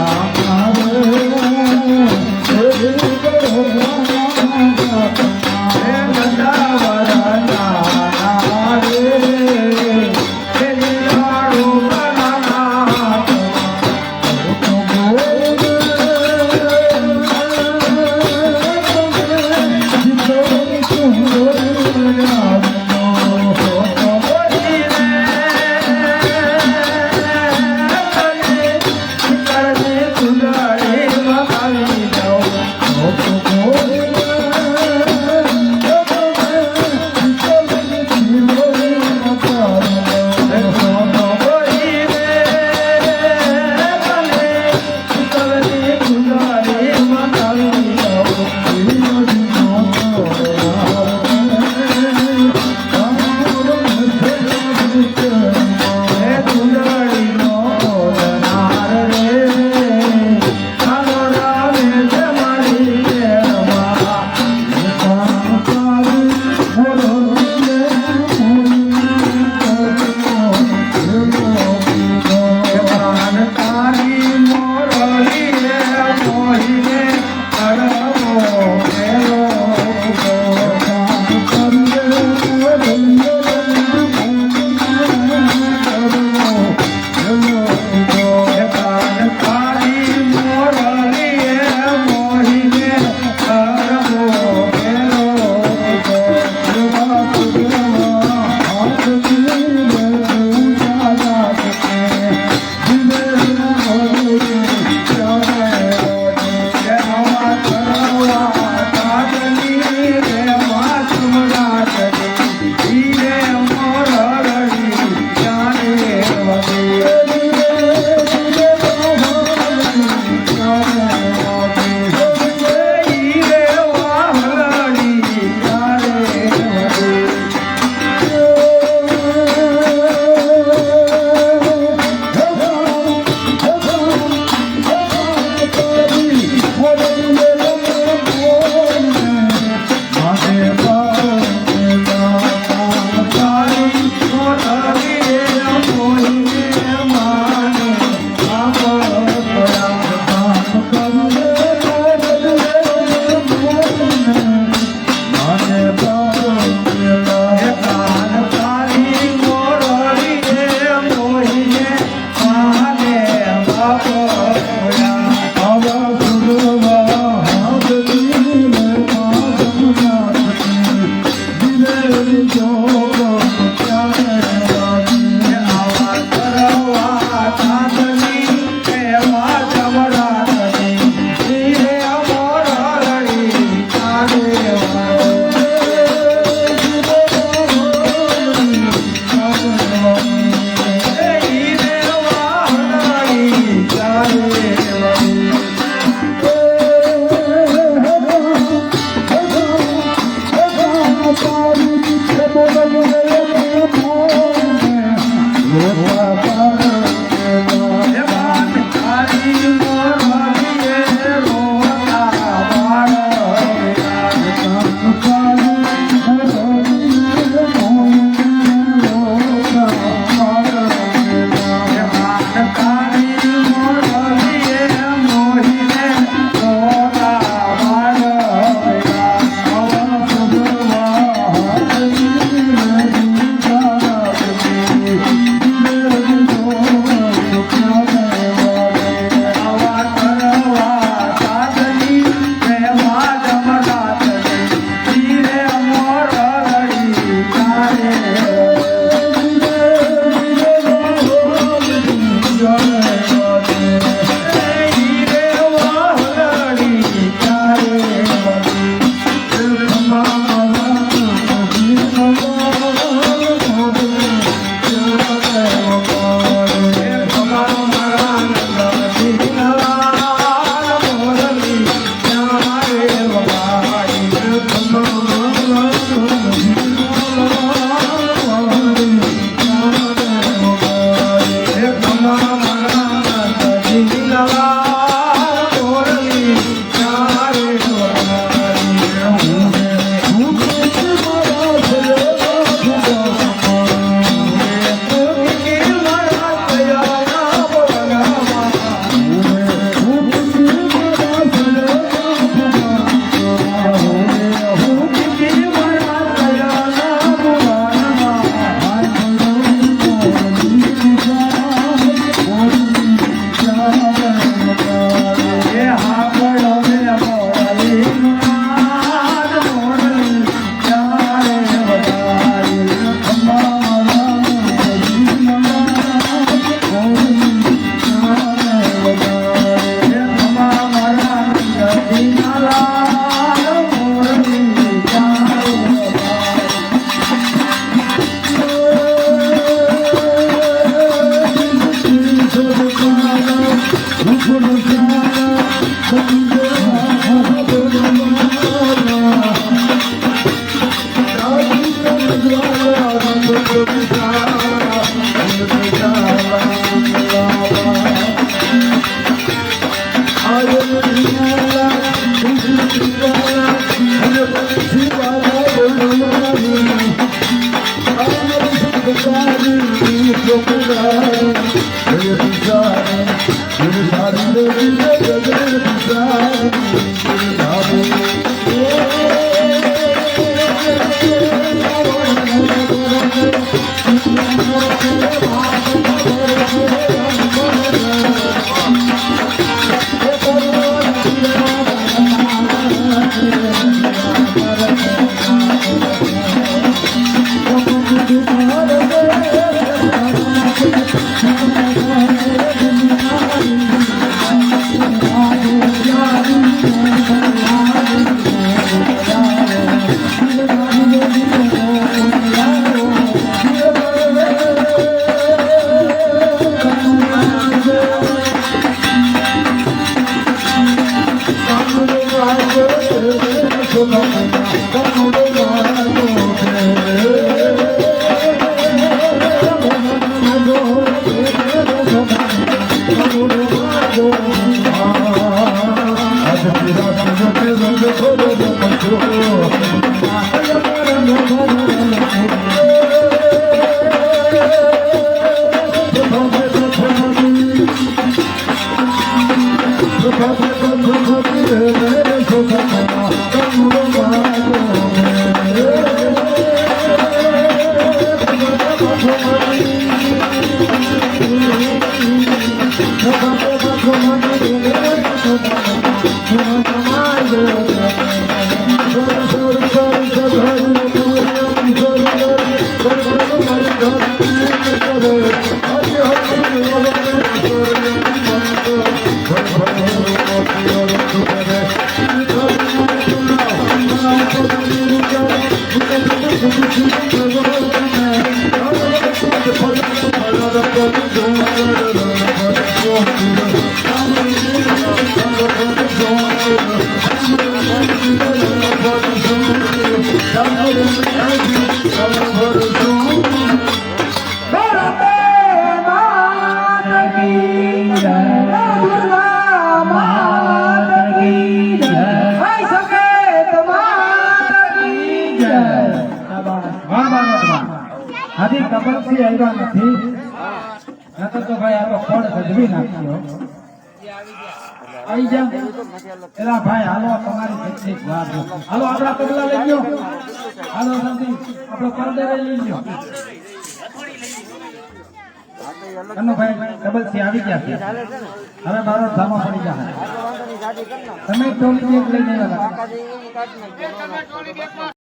ராமாவே Thank you. હાથી આવ્યા નથી. નકર તો ભાઈ આ તો ફળ સજવી નાખ્યો. આવી જા. એલા ભાઈ, હાલો તમારી કેટલીક વાર હાલો, આપણા પગલા લઈ ગયો હાલો નથી આપણો પડદે લઈ ગયો ગયા હવે મારો ધામો પડી જાય તમે ટોલી લઈને